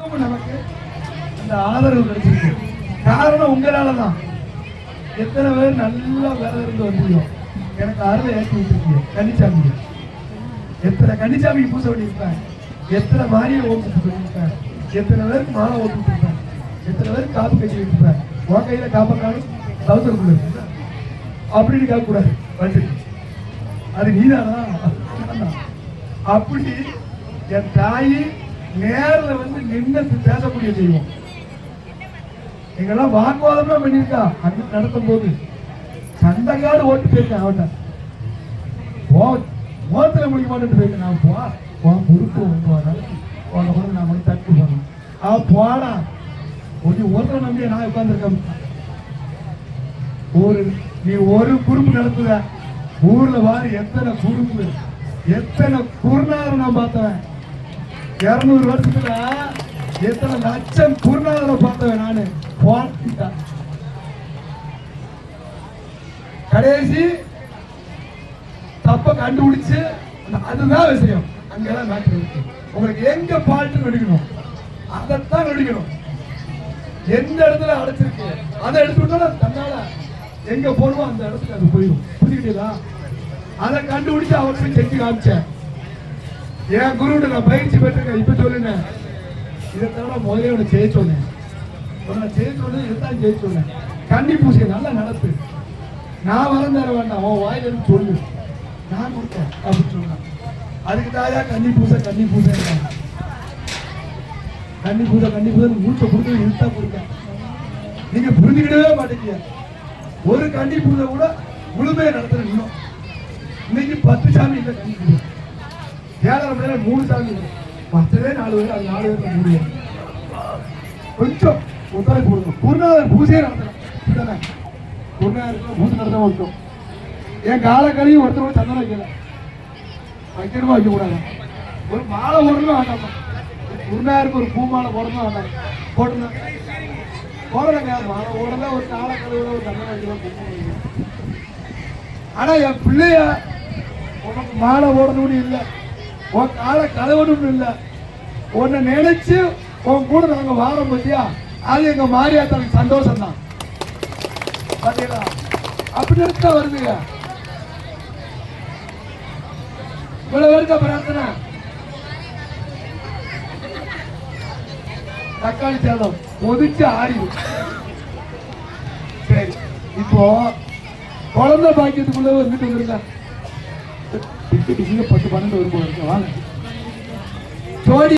நமக்கு அந்த ஆதரவு கிடைச்சிருக்கு. காரணம் உங்களால தான் எத்தனை பேர் நல்லா வேலை இருந்து வந்தீங்க எனக்கு அருள் ஏற்றி விட்டுருக்கீங்க கன்னிச்சாமி. எத்தனை கன்னிச்சாமி பூச பண்ணியிருப்பேன் எத்தனை மாரியை ஓட்டு பண்ணியிருப்பேன் எத்தனை பேருக்கு மாலை ஓட்டு விட்டுருப்பேன் எத்தனை பேருக்கு காப்பு கட்டி விட்டுருப்பேன் உன் கையில காப்பக்காலும் காணும் சவுத்தருக்குள்ள அப்படின்னு கேட்க கூடாது வந்து அது நீதானா? அப்படி என் தாய் நேரில் வந்து நின்று பேசக்கூடிய தெய்வம். எங்கெல்லாம் வாக்குவாதமே பண்ணியிருக்கா. அங்க நடத்தும் போது. சண்டைக்காடு ஓட்டு போயிருக்கேன் அவட்ட போ மோத்துல முடிக்க மாட்டேன்னு போயிருக்கேன். நான் போ உன் பொறுப்பு உங்க உன்னை கூட நான் வந்து தட்டு போனேன் ஆ போடா. ஒரு ஒருத்தரை நம்பி நான் உட்காந்துருக்கேன் ஒரு நீ ஒரு குறுப்பு நடத்துவ. ஊர்ல வாரி எத்தனை குறுப்பு எத்தனை குறுநாறு நான் பார்த்தவன். இருநூறு வருஷத்துல எத்தனை லட்சம் குருநாதரை பார்த்தவன் நானு? போட்டிட்டேன் கடைசி தப்ப கண்டுபிடிச்சு அதுதான் விஷயம். அங்கெல்லாம் நாட்டு உங்களுக்கு எங்க பாட்டு நடிக்கணும்? அதைத்தான் நடிக்கணும். எந்த இடத்துல அடைச்சிருக்கு? அதை எடுத்து தன்னால எங்க போடுவோம் அந்த இடத்துக்கு அது போயிடும். புரிஞ்சுக்கிட்டீங்களா? அதை கண்டுபிடிச்சு அவருக்கு செஞ்சு காமிச்சேன். என் குருவிட்ட நான் பயிற்சி பெற்றிருக்கேன். இப்ப சொல்லினேன் இதை தவிர முதல்ல உன்னை செய்ய சொன்னேன். உன்னை செய்ய சொன்னது இதுதான் செய்ய சொன்னேன். கன்னி நல்லா நடத்து. நான் வரம் தர வேண்டாம் உன் வாயில இருந்து சொல்லு. நான் கொடுத்தேன் அப்படின்னு சொன்னான். அதுக்கு தாயா கன்னி பூசை கன்னி பூசை கண்ணி பூசை கண்ணி பூசை மூச்சை கொடுத்து இழுத்தா கொடுத்தேன். நீங்க புரிஞ்சுக்கிடவே மாட்டேங்க. ஒரு கன்னி பூசை கூட முழுமையை நடத்துற இன்னும் இன்னைக்கு பத்து சாமி இல்லை கண்ணி பூசை. ஏழரை மணி நேரம் மூணு சாமி. இல்லை. நாலு பேர் அது நாலு பேர். முடியும் கொஞ்சம் ஒத்துழைப்பு கொடுங்க குருநாதர் பூஜையே நடத்தணும். இதுதானே குருநாதருக்கு பூஜை நடத்த வந்துட்டோம் என் காலக்கழியும் ஒருத்தர் சந்தனம் வைக்கல. வைக்கணுமா வைக்கக்கூடாது? ஒரு மாலை போடணும் வேண்டாம்? குருநாதருக்கு ஒரு பூ மாலை போடணும் வேண்டாம். போட்டுருந்தேன் போடலங்க மாலை ஓடல ஒரு காலை ஒரு தண்ணி ஆனா என் பிள்ளைய உனக்கு மாலை ஓடணும்னு இல்லை. உன் காலை கழுவணும்னு இல்லை. உன்னை நினைச்சு உன் கூட நாங்க வாரம் பத்தியா? அது எங்க மாரியாத்தாளுக்கு சந்தோஷம் தான் பாத்தீங்களா? அப்படி இருக்கா வருதுங்க இவ்வளவு இருக்கா பிரார்த்தனை? தக்காளி சாதம் கொதிச்சு ஆறிடும் சரி இப்போ குழந்தை பாக்கியத்துக்குள்ள வந்துட்டு வந்துருங்க. டிக்கெட் பத்து பன்னெண்டு வரும்போது வாங்க.